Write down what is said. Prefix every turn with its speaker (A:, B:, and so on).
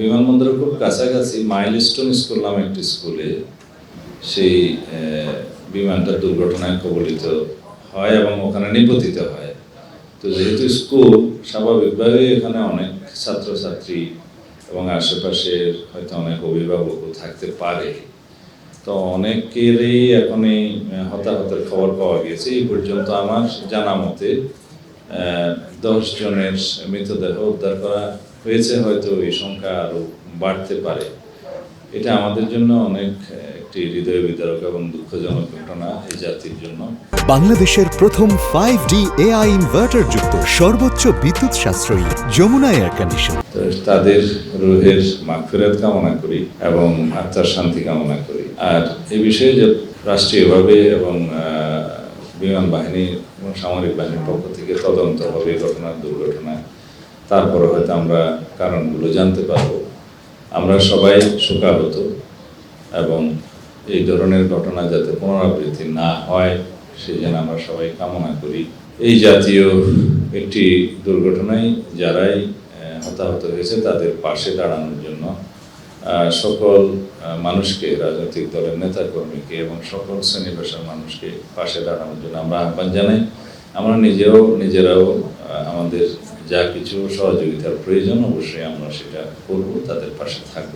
A: বিমানবন্দরের খুব কাছাকাছি মাইলস্টোন স্কুল নামে একটি স্কুলে সেই বিমানটা দুর্ঘটনায় কবলিত হয় এবং ওখানে নিপতিত হয়। তো যেহেতু স্কুল স্বাভাবিকভাবে এখানে অনেক ছাত্রছাত্রী এবং আশেপাশের হয়তো অনেক অভিভাবকও থাকতে পারে। তো অনেকেরই এখন এই হতাহতের খবর পাওয়া গেছে এই পর্যন্ত আমার জানা মতে দশ জনের মৃতদেহ উদ্ধার করা হয়েছে হয়তো এই সংখ্যা আরও বাড়তে পারে। এটা আমাদের জন্য অনেক একটি হৃদয় বিদারক এবং দুঃখজনক ঘটনা এই জাতির জন্য।
B: বাংলাদেশের প্রথম ফাইভ ডি এআই ইনভার্টার যুক্ত সর্বোচ্চ বিদ্যুৎ সাশ্রয়ী যমুনা এয়ার কন্ডিশন
A: তাদের রুহের মাগফিরাত কামনা করি এবং আত্মার শান্তি কামনা করি। আর এ বিষয়ে যে রাষ্ট্রীয়ভাবে এবং বিমান বাহিনী এবং সামরিক বাহিনীর পক্ষ থেকে তদন্ত হবে এই ঘটনার দুর্ঘটনা তারপরে হয়তো আমরা কারণগুলো জানতে পারব। আমরা সবাই শোকাহত এবং এই ধরনের ঘটনা যাতে পুনরাবৃত্তি না হয় সেই জন্য আমরা সবাই কামনা করি। এই জাতীয় একটি দুর্ঘটনায় যারাই হতাহত হয়েছে, তাদের পাশে দাঁড়ানোর জন্য সকল মানুষকে, রাজনৈতিক দলের নেতাকর্মীকে এবং সকল শ্রেণি পেশার মানুষকে পাশে দাঁড়ানোর জন্য আমরা আহ্বান জানাই। আমরা নিজেও, নিজেরাও আমাদের যা কিছু সহযোগিতার প্রয়োজন অবশ্যই আমরা সেটা করব তাদের পাশে থাকব।